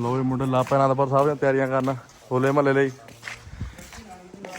ਲੋ ਵੀ ਮੁੰਡੇ ਲਾਪੇ ਅਨੰਦਪੁਰ ਸਾਹਿਬ ਦੀਆਂ ਤਿਆਰੀਆਂ ਕਰਨ ਹੋਲੇ ਮਹੱਲੇ ਲਈ।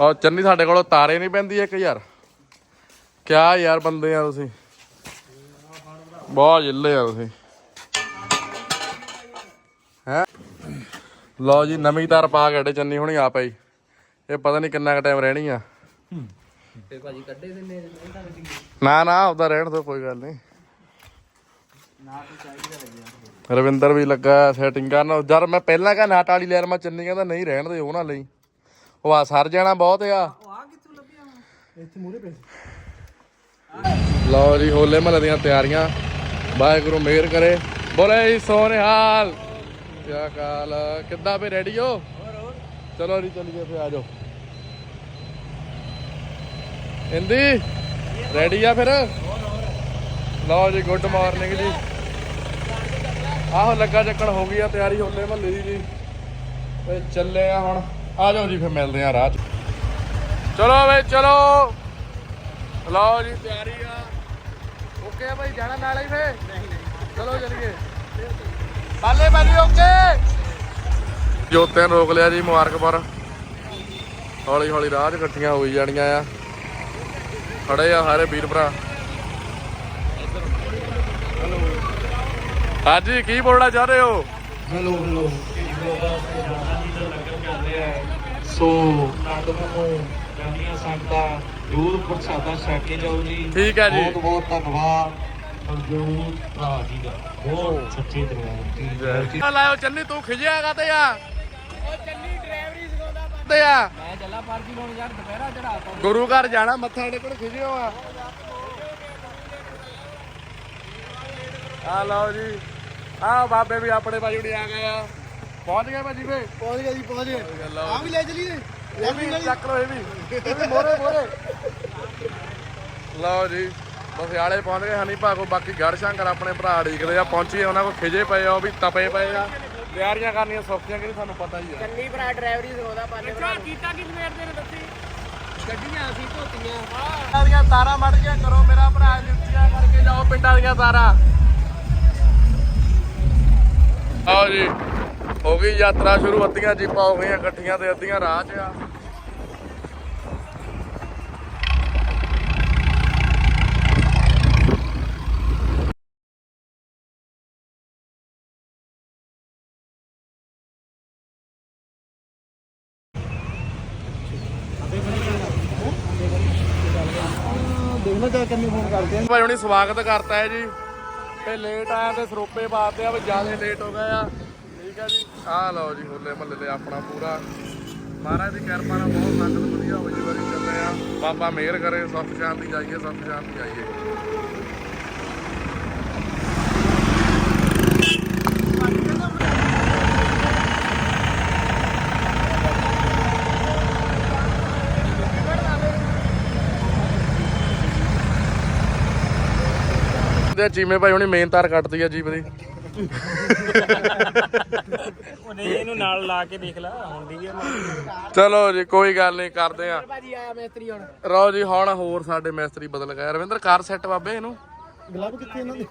ਆ ਚੰਨੀ ਸਾਡੇ ਕੋਲ ਤਾਰੇ ਨਹੀਂ ਪੈਂਦੀ ਇੱਕ ਯਾਰ। ਕਿਆ ਯਾਰ ਬੰਦੇ ਆ ਤੁਸੀਂ। ਬਹੁਤ ਜਿੱਲੇ ਆ ਤੁਸੀਂ। ਹੈ? ਲਓ ਜੀ ਨਵੀਂ ਤਾਰ ਪਾ ਕੇ ਚੰਨੀ ਹੁਣੀ ਆ ਪਈ ਇਹ ਪਤਾ ਨਹੀਂ ਕਿੰਨਾ ਕੁ ਟਾਈਮ ਰਹਿਣੀ ਆ। ਤੇ ਭਾਜੀ ਕੱਢੇ ਦਿੰਨੇ ਨਾ ਨਾ ਉਹਦਾ ਰਹਿਣ ਤੋਂ ਕੋਈ ਗੱਲ ਨਹੀਂ। ਨਾ ਤੇ ਚਾਹੀਦਾ ਰਵਿੰਦਰ ਵੀ ਲੱਗਾ ਸੈਟਿੰਗ ਕਰਨ। ਜਦ ਮੈਂ ਪਹਿਲਾਂ ਕਹਾ ਨਾਟ ਵਾਲੀ ਲੈਰ ਮੈਂ ਚੰਨੀ ਕਹਿੰਦਾ ਨਹੀਂ ਰਹਿਣ ਦੇ ਉਹ ਨਾ ਲਈ। ਉਹ ਆ ਸਰ ਜਾਣਾ ਬਹੁਤ ਆ। ਉਹ ਆ ਕਿੱਥੋਂ ਲੱਭਿਆ ਇੱਥੇ ਮੂਰੇ ਪਏ ਲਓ ਜੀ ਹੋਲੇ ਮਹੱਲੇ ਦੀਆਂ ਤਿਆਰੀਆਂ। ਵਾਹਿਗੁਰੂ ਮਿਹਰ ਕਰੇ। ਬੋਲੇ ਜੀ ਸੋਨਿਹਾਲ। ਕਿਆ ਕਾਲ। ਕਿੱਦਾਂ ਫੇ ਰੈਡੀ ਹੋ? ਚਲੋ ਜੀ ਚੱਲੀਏ ਫੇ ਆ ਜਾਓ। ਹਿੰਦੀ ਰੈਡੀ ਆ ਫਿਰ? ਲਓ ਜੀ ਗੁੱਡ ਮਾਰਨਿੰਗ ਜੀ। ਆਹੋ ਲੱਗਾ ਚੱਕਣ ਹੋ ਗਈ ਆ, ਤਿਆਰੀ ਹੋਲੇ ਮਹੱਲੇ ਦੀ ਜੀ ਓਏ ਚੱਲੇ ਆ ਹੁਣ। ਆ ਜਾਓ ਜੀ, ਫਿਰ ਮਿਲਦੇ ਆ ਰਾਹ 'ਚ। ਚਲੋ ਵੇ ਚਲੋ। ਲਓ ਜੀ, ਤਿਆਰੀ ਆ। ਓਕੇ ਆ ਭਾਈ ਜਾਣਾ ਨਾਲ ਹੀ ਫੇ ਨਹੀਂ ਨਹੀਂ ਚਲੋ ਚੱਲੀਏ। ਬਾਲੇ ਬਾਲੇ ਓਕੇ। ਜੋਤਿਆਂ ਰੋਕ ਲਿਆ ਜੀ ਮੁਬਾਰਕਪੁਰ ਹੌਲੀ ਹੌਲੀ ਰਾਹ 'ਚ ਇਕੱਠੀਆਂ ਹੋਈ ਜਾਣੀਆਂ ਆ। ਖੜੇ ਆ ਸਾਰੇ ਵੀਰ ਭਰਾ। ਹਾਂਜੀ ਕੀ ਬੋਲਣਾ ਚਾਹ ਰਹੇ ਹੋ? Hello hello. ਸੋ ਨਾਟਕ ਨੂੰ ਜਾਂਦੀਆਂ ਸੰਗਤਾਂ ਦੂਰ ਪ੍ਰਸਾਦਾ ਛਕ ਕੇ ਜਾਓ ਜੀ ਠੀਕ ਹੈ ਜੀ। ਬਹੁਤ ਬਹੁਤ ਧੰਨਵਾਦ। ਅਰਜੂਨ ਭਰਾ ਜੀ ਦਾ। ਬਹੁਤ ਸੱਚੇ ਦਰਬਾਰ ਦੀ ਲਾਇਓ ਚੰਨੀ ਤੂੰ ਖਿਜਿਆਗਾ ਤੇ ਆ ਉਹ ਚੰਨੀ ਡਰਾਈਵਰੀ ਸਿਖਾਉਂਦਾ ਤੇ ਆ? ਮੈਂ ਚੱਲਾ ਪਰਜੀ ਲਾਉਣ ਯਾਰ ਦੁਪਹਿਰਾ ਚੜਾਤਾ ਗੁਰੂ ਘਰ ਜਾਣਾ ਮੱਥਾ ਟੇਕਣ ਖਿਜਿਓ ਆ। ਆ ਲਓ ਜੀ। ਆ ਬਾਬੇ ਵੀ ਆਪਣੇ ਭਾਈ ਉੜੀ ਆ ਗਏ ਆ। ਪਹੁੰਚ ਗਏ ਭਾਜੀ ਵੇ ਪਹੁੰਚ ਗਿਆ ਜੀ ਪਹੁੰਚ ਗਿਆ ਆ। ਵੀ ਲੈ ਚਲੀਏ। ਇਹ ਵੀ ਚੱਕ ਲੋ ਇਹ ਵੀ। ਇਹ ਵੀ ਮੋਰੇ ਮੋਰੇ ਲਓ ਜੀ ਬਸਿਆਲੇ ਪਹੁੰਚ ਗਏ ਹਨੀ ਭਾਗੋ ਬਾਕੀ ਗੜ ਸ਼ੰਕਰ ਆਪਣੇ ਭਰਾ ਢੀਕਦੇ ਆ ਪਹੁੰਚੀ ਉਹਨਾਂ ਕੋ ਖਿਜੇ ਪਏ ਆ ਉਹ ਵੀ ਤਪੇ ਪਏ ਆ। ਤਿਆਰੀਆਂ ਕਰਨੀਆਂ ਸੌਖੀਆਂ ਕਿ ਨਹੀਂ ਤੁਹਾਨੂੰ ਪਤਾ ਹੀ ਆ। ਚੰਨੀ ਭਰਾ ਡਰਾਈਵਰੀ ਸਿਖਾਉਂਦਾ ਪਾਲੇ ਭਰਾ। ਕੀਤਾ ਕੀ ਸਵੇਰ ਦੇ ਨੇ ਦੱਸੀ? ਗੱਡੀਆਂ ਅਸੀਂ ਧੋਤੀਆਂ। ਪਿੰਡਾਂ ਦੀਆਂ ਤਾਰਾਂ ਮੜ ਗਿਆ ਕਰੋ ਮੇਰਾ ਭਰਾ ਜੁੱਤੀਆਂ ਕਰਕੇ ਜਾਓ ਪਿੰਡਾਂ ਦੀਆਂ ਤਾਰਾਂ। ਆਓ ਜੀ ਹੋ ਗਈ ਯਾਤਰਾ ਸ਼ੁਰੂ ਅੱਧੀਆਂ ਜੀਪਾਂ ਹੋ ਗਈਆਂ ਇਕੱਠੀਆਂ ਤੇ ਅੱਧੀਆਂ ਰਾਹ 'ਚ ਆ। ਦੇਖਣਾ ਜਾ ਕਿੰਨੇ ਫੋਨ ਕਰਦੇ ਭਾਈ ਹੁਣੀ ਸਵਾਗਤ ਕਰਤਾ ਹੈ ਜੀ। ਤੇ ਲੇਟ ਆਇਆ ਤੇ ਸਰੋਪੇ ਪਾਤੇ ਆ, ਵੀ ਜ਼ਿਆਦਾ ਲੇਟ ਹੋ ਗਿਆ ਆ। ਠੀਕ ਆ ਜੀ। ਆ ਲਓ ਜੀ ਹੋਲੇ ਮਹੱਲੇ ਤੇ ਆਪਣਾ ਪੂਰਾ। ਮਹਾਰਾਜ ਦੀ ਕਿਰਪਾ ਨਾਲ ਬਹੁਤ ਸੰਗਤ ਵਧੀਆ ਹੋਈ ਵਾਰੀ ਚੱਲੇ ਆ। ਬਾਬਾ ਮਿਹਰ ਕਰੇ, ਸੁੱਖ ਸ਼ਾਂਤੀ ਜਾਈਏ, ਸੁੱਖ ਸ਼ਾਂਤੀ ਜਾਈਏ। ਤੇ ਚੀਮੇ ਭਾਈ ਹੁਣੀ ਮੇਨ ਤਾਰ ਕੱਟਦੀ ਆ ਜੀਪ ਦੀ। ਉਹ ਨਹੀਂ ਇਹਨੂੰ ਨਾਲ ਲਾ ਕੇ ਦੇਖ ਲੈ ਹੁੰਦੀ ਹੈ ਚਲੋ ਜੀ ਕੋਈ ਗੱਲ ਨਹੀਂ ਕਰਦੇ ਆ। ਭਾਜੀ ਆਇਆ ਮੇਸਤਰੀ ਹੁਣ। ਰੋ ਜੀ ਹੁਣ ਹੋਰ ਸਾਡੇ ਮਿਸਤਰੀ ਬਦਲ ਗਏ। ਰਵਿੰਦਰ ਕਾਰ ਸੈੱਟ ਬਾਬੇ ਇਹਨੂੰ? ਗਲਵ ਕਿੱਥੇ ਇਹਨਾਂ ਦੇ?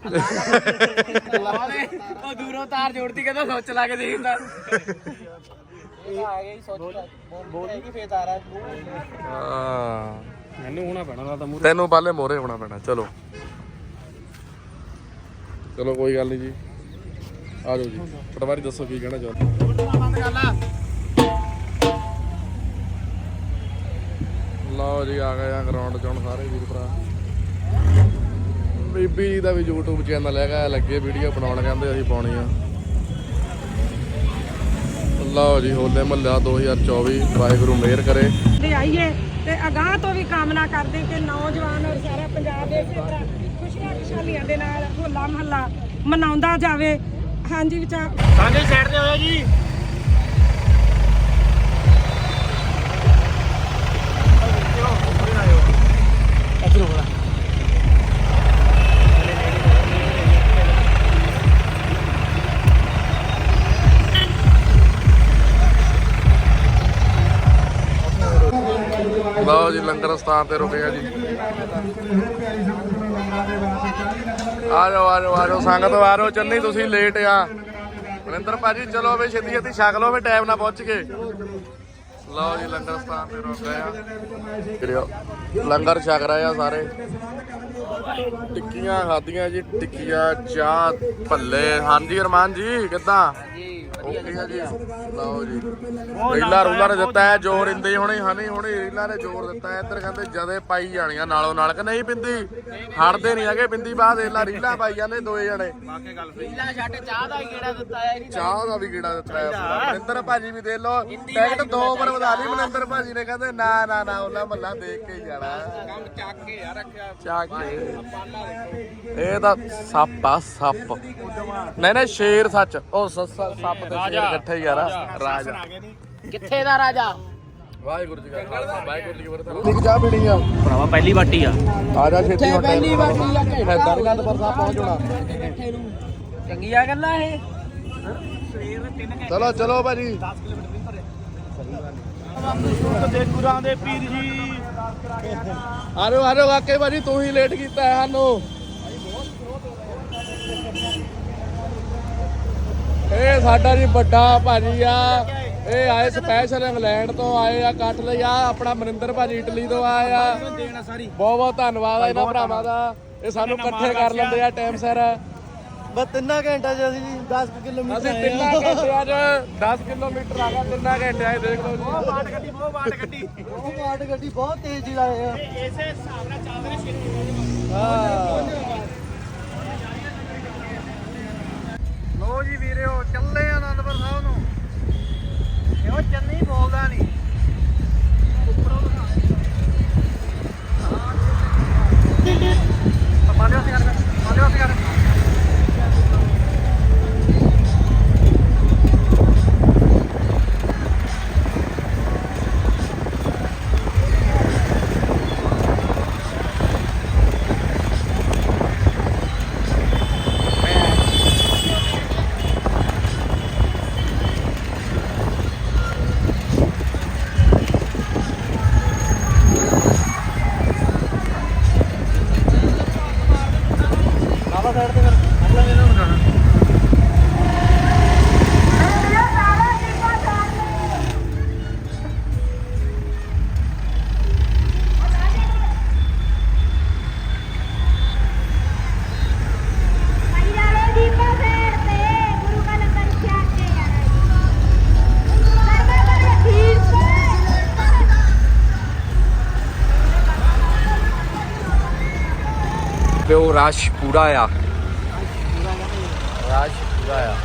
ਉਹ ਦੂਰੋਂ ਤਾਰ ਜੋੜਦੀ ਕਹਿੰਦਾ ਸੋਚ ਲਾ ਕੇ ਦੇਖਦਾ। ਇਹ ਆ ਗਈ ਸੋਚ ਬੋਲ ਕੀ ਫੇਰ ਤਾਰਾ ਹਾਂ। ਮੈਨੂੰ ਹੋਣਾ ਪੈਣਾ ਨਾਲ ਤਾਂ ਮੂਰੇ ਤੈਨੂੰ ਪਹਿਲੇ ਮੋਰੇ ਹੋਣਾ ਪੈਣਾ ਚਲੋ। ਚਲੋ ਕੋਈ ਗੱਲ ਨਹੀਂ ਜੀ। ਆ ਜਾਓ ਜੀ। ਪਟਵਾਰੀ ਦੱਸੋ ਕੀ ਕਹਿਣਾ ਚਾਹੁੰਦੇ ਲਓ ਜੀ, ਆ ਗਏ ਆ ਗਰਾਊਂਡ 'ਚ ਹੁਣ ਸਾਰੇ ਵੀਰ ਭਰਾ। ਬੀਬੀ ਜੀ ਦਾ ਵੀ YouTube ਚੈਨਲ ਹੈਗਾ, ਲੱਗੇ ਵੀਡੀਓ ਬਣਾਉਣ, ਕਹਿੰਦੇ ਅਸੀਂ ਪਾਉਣੀ ਆ। ਲਓ ਜੀ, ਹੋਲੇ ਮਹੱਲਾ 2024 ਵਾਹਿਗੁਰੂ ਮਿਹਰ ਕਰੇ। ਦੇ ਆਈਏ। ਤੇ ਅਗਾਹ ਤੋਂ ਵੀ ਕਾਮਨਾ ਕਰਦੇ ਕਿ ਨੌਜਵਾਨ ਔਰ ਸਾਰਾ ਪੰਜਾਬ ਇਸੇ ਤਰ੍ਹਾਂ ਖੁਸ਼ੀਆਂ ਖੁਸ਼ਹਾਲੀਆਂ ਦੇ ਨਾਲ ਹੋਲਾ ਮਹੱਲਾ ਮਨਾਉਂਦਾ ਜਾਵੇ। ਹਾਂਜੀ ਵਿਚਾਰ ਸਾਂਝੇ ਸਾਈਡ ਤੇ ਹੋਇਆ ਜੀ। ਲਓ ਜੀ, ਲੰਗਰ ਸਥਾਨ ਤੇ ਰੁਕੇ ਆ ਜੀ। ਆ ਜਾਓ ਆ ਜਾਓ ਆ ਜਾਓ ਸੰਗਤ ਆ ਚੰਨੀ ਤੁਸੀਂ ਲੇਟ ਆ। ਮਨਿੰਦਰ ਭਾਜੀ, ਚਲੋ ਵੀ ਛੇਤੀ ਛੇਤੀ ਛਕ ਲਓ ਵੀ ਟਾਈਮ ਨਾਲ ਪਹੁੰਚ ਗਏ। ਲਓ ਜੀ, ਲੰਗਰ ਸਥਾਨ ਤੇ ਰੁਕ ਗਏ ਆ। ਕਰਿਓ। ਲੰਗਰ ਛਕ ਰਹੇ ਆ ਸਾਰੇ। ਟਿੱਕੀਆਂ ਖਾਧੀਆਂ ਜੀ, ਟਿੱਕੀਆਂ, ਚਾਹ, ਭੱਲੇ। ਹਾਂਜੀ, ਅਰਮਾਨ ਜੀ, ਕਿੱਦਾਂ? ਓਕੇ ਆ ਜੀ। ਲਓ ਜੀ। ਰੀਲਾ ਰੂਲਾ ਨੇ ਦਿੱਤਾ ਹੈ ਜੋਰ ਇੰਦੇ ਹੁਣੇ ਹਨੀ ਹੁਣੇ ਰੀਲਾ ਨੇ ਜੋਰ ਦਿੱਤਾ ਹੈ। ਇੱਧਰ ਕਹਿੰਦੇ ਜਦੇ ਪਾਈ ਜਾਣੀਆਂ ਨਾਲੋਂ ਨਾਲ। ਕਿ ਨਹੀਂ ਪਿੰਦੀ? ਹਟਦੇ ਨਹੀਂ ਹੈਗੇ ਪਿੰਦੀ ਬਾਅਦ ਰੀਲਾ ਰੀਲਾ ਪਾਈ ਜਾਂਦੇ ਦੋਏ ਜਣੇ। ਰੀਲਾ ਚਾਹ ਦਾ ਹੀ ਗੇੜਾ ਦਿੱਤਾ ਹੈ ਇਹਦੀ ਚਾਹ ਦਾ ਵੀ ਕੀੜਾ ਦਿੱਤਾ ਹੈ ਪੂਰਾ। ਮਨਿੰਦਰ ਭਾਜੀ ਵੀ ਦੇ ਲੋ ਟਿਕਟ ਦੋ ਵਾਰ ਵਧਾ ਲਈ ਮਨਿੰਦਰ ਭਾਜੀ ਨੇ। ਕਹਿੰਦੇ ਨਾ ਨਾ ਨਾ ਉਹਨਾਂ ਮੱਲਾ ਦੇਖ ਕੇ ਜਾਣਾ। ਕੰਮ ਚੱਕ ਕੇ ਯਾਰ ਰੱਖਿਆ। ਚੱਕ ਕੇ। ਇਹ ਤਾਂ ਸੱਪ ਆ ਸੱਪ। ਨਹੀਂ ਨਹੀਂ ਸ਼ੇਰ ਸੱਚ। ਉਹ ਸ- ਸ- ਸੱਪ ਤੇ ਸ਼ੇਰ ਇਕੱਠੇ ਹੀ ਯਾਰ ਰਾਜਾ। ਕਿੱਥੇ ਦਾ ਰਾਜਾ? ਵਾਹਿਗੁਰੂ ਜੀ ਕਾ ਖਾਲਸਾ ਵਾਹਿਗੁਰੂ ਜੀ ਕੀ ਫਤਿਹ। ਇੱਕ ਚਾਹ ਪੀਣੀ ਆ। ਭਰਾਵਾ ਪਹਿਲੀ ਵਾਟੀ ਆ। ਆ ਜਾ ਛੇਤੀ ਹੁਣ ਪਹਿਲੀ ਵਾਰ ਕੀ ਆ? ਦਰਗੰਦਪੁਰ ਸਾਹਿਬ ਪਹੁੰਚ ਜਾਣਾ। ਚੰਗੀਆਂ ਗੱਲਾਂ ਇਹ। ਚਲੋ ਚਲੋ ਭਾਜੀ। ਤੇ ਗੁਰਾਂ ਦੇ ਪੀਰ ਜੀ ਆ ਜਾਓ ਆ ਜਾਓ ਕਾਕੇ ਭਾਜੀ ਤੂੰ ਹੀ ਲੇਟ ਕੀਤਾ ਹੈ ਸਾਨੂੰ। ਇਹ ਸਾਡਾ ਜੀ ਵੱਡਾ ਭਾਜੀ ਆ। ਇਹ ਆਏ ਸਪੈਸ਼ਲ ਇੰਗਲੈਂਡ ਤੋਂ ਆਏ ਆ ਕੱਟ ਲਈ ਆ। ਆਪਣਾ ਮਨਿੰਦਰ ਭਾਜੀ ਇਟਲੀ ਤੋਂ ਆਏ ਆ। ਬਹੁਤ ਬਹੁਤ ਧੰਨਵਾਦ ਆ ਇਹਨਾਂ ਭਰਾਵਾਂ ਦਾ। ਇਹ ਸਾਨੂੰ ਇਕੱਠੇ ਕਰ ਲੈਂਦੇ ਆ ਟਾਈਮ ਸਿਰ। ਬਸ ਤਿੰਨਾਂ ਘੰਟਾ ਚ ਅਸੀਂ 10 ਕਿਲੋਮੀਟਰ ਅਸੀਂ ਤਿੰਨਾਂ ਘੰਟਿਆਂ 'ਚ 10 ਕਿਲੋਮੀਟਰ ਆ ਗਿਆ ਤਿੰਨਾਂ ਘੰਟਿਆਂ 'ਚ ਦੇਖ ਲਓ ਜੀ। ਬਾਟ ਗੱਡੀ ਬਹੁਤ ਬਾਟ ਗੱਡੀ ਉਹ ਮਾਟ ਗੱਡੀ ਬਹੁਤ ਤੇਜ਼ ਚਲਾ ਰਿਹਾ ਇਸੇ ਹਿਸਾਬ ਨਾਲ ਚੱਲਦੇ ਨੇ ਸ਼ੇਰ। ਲੋ ਜੀ ਵੀਰਿਓ ਚੱਲੇ ਆਨੰਦਪੁਰ ਸਾਹਿਬ ਨੂੰ। ਇਹੋ ਚੰਨੀ ਬੋਲਦਾ ਨਹੀਂ ਮਾਲਿਓ ਸੀ ਮਾਲਿਓ ਸੀ ਕਰ ਵਾਲੇ ਰਸ਼ ਪੂਰਾ ਆ। ਰਸ਼ ਪੂਰਾ ਆ।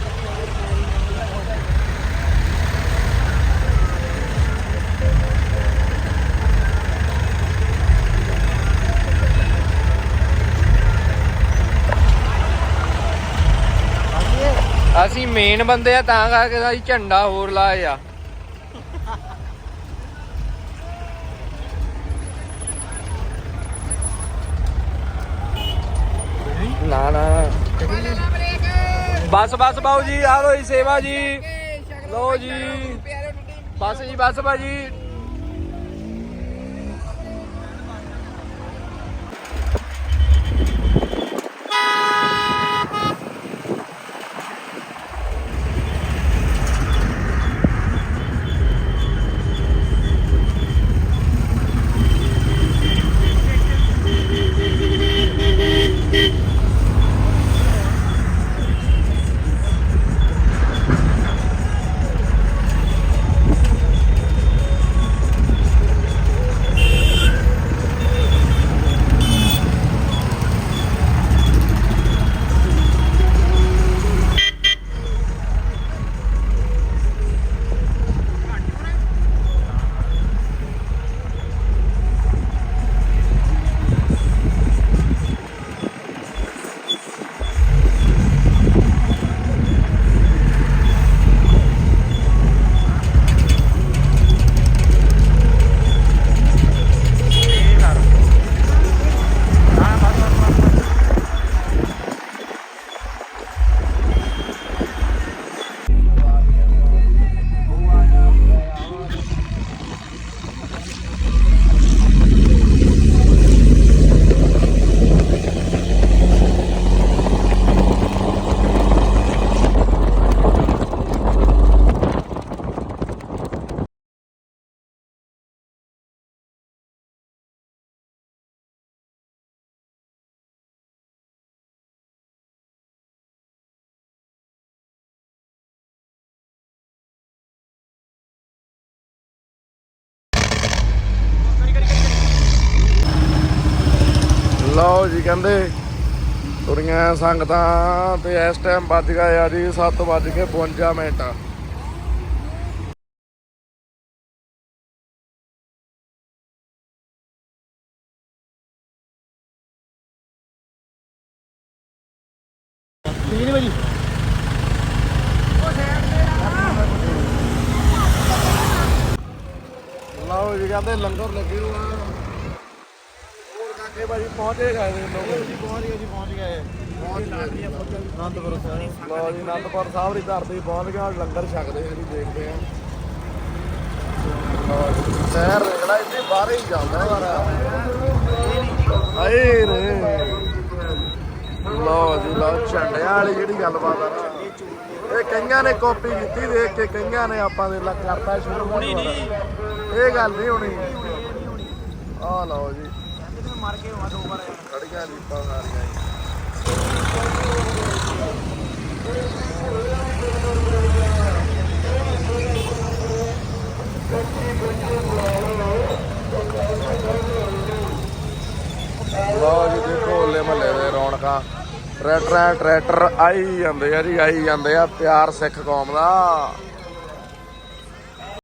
ਅਸੀਂ ਮੇਨ ਬੰਦੇ ਆ, ਤਾਂ ਕਰਕੇ ਅਸੀਂ ਝੰਡਾ ਹੋਰ ਲਾਇਆ ਆ ਨਾ ਨਾ ਬਸ ਬਸ ਬਾਊ ਜੀ ਆ ਲੋ ਜੀ ਸੇਵਾ ਜੀ। ਲੋ ਜੀ। ਬਸ ਜੀ ਬਸ ਭਾਜੀ। ਕਹਿੰਦੇ, ਤੁਰੀਆਂ ਸੰਗਤਾਂ ਤੇ ਇਸ ਟਾਈਮ ਵੱਜ ਗਏ ਆ ਜੀ 7 ਵੱਜ ਕੇ 52 ਮਿੰਟ। ਲਓ ਜੀ, ਕਹਿੰਦੇ ਲੰਗਰ ਲੱਗੇ ਭਾਜੀ ਲੋਕ। ਜੀ ਪਹੁੰਚ ਗਏ ਜੀ ਪਹੁੰਚ ਗਏ ਪਹੁੰਚ ਗਏ ਅਨੰਦਪੁਰ ਸਾਹਿਬ। ਲਓ ਜੀ ਅਨੰਦਪੁਰ ਸਾਹਿਬ ਦੀ ਧਰਤੀ ਪਹੁੰਚ ਗਏ ਹੁਣ ਲੰਗਰ ਛਕਦੇ ਆ ਜੀ ਦੇਖਦੇ ਆ। ਲਓ ਜੀ, ਸ਼ਹਿਰ ਜਿਹੜਾ ਇੱਥੇ ਬਾਹਰ ਹੀ ਜਾਂਦਾ ਵਾਰਾ ਆਏ ਰੇ। ਲਓ ਜੀ ਲਓ ਝੰਡਿਆਂ ਵਾਲੀ ਜਿਹੜੀ ਗੱਲਬਾਤ ਆ ਨਾ। ਇਹ ਕਈਆਂ ਨੇ ਕਾਪੀ ਕੀਤੀ ਦੇਖ ਕੇ ਕਈਆਂ ਨੇ ਆਪਾਂ ਦੇ ਲਾ ਕਰਤਾ ਸ਼ੁਰੂ। ਹੋਣੀ ਨਹੀਂ। ਇਹ ਗੱਲ ਨਹੀਂ ਹੋਣੀ। ਆ ਲਓ ਜੀ। ਮਰ ਕੇ ਹੋਆ ਦੋ ਵਾਰ ਖੜੀਆਂ ਲੀਪਾਂ ਸਾਰੀਆਂ ਜੀ। ਲਓ ਜੀ, ਦੇਖੋ ਹੋਲੇ ਮਹੱਲੇ ਦੇ ਰੌਣਕਾਂ। ਟਰੈਕਟਰ ਟਰੈਕਟਰ ਆਈ ਜਾਂਦੇ ਆ ਜੀ, ਆਈ ਜਾਂਦੇ ਆ ਪਿਆਰ ਸਿੱਖ ਕੌਮ ਦਾ।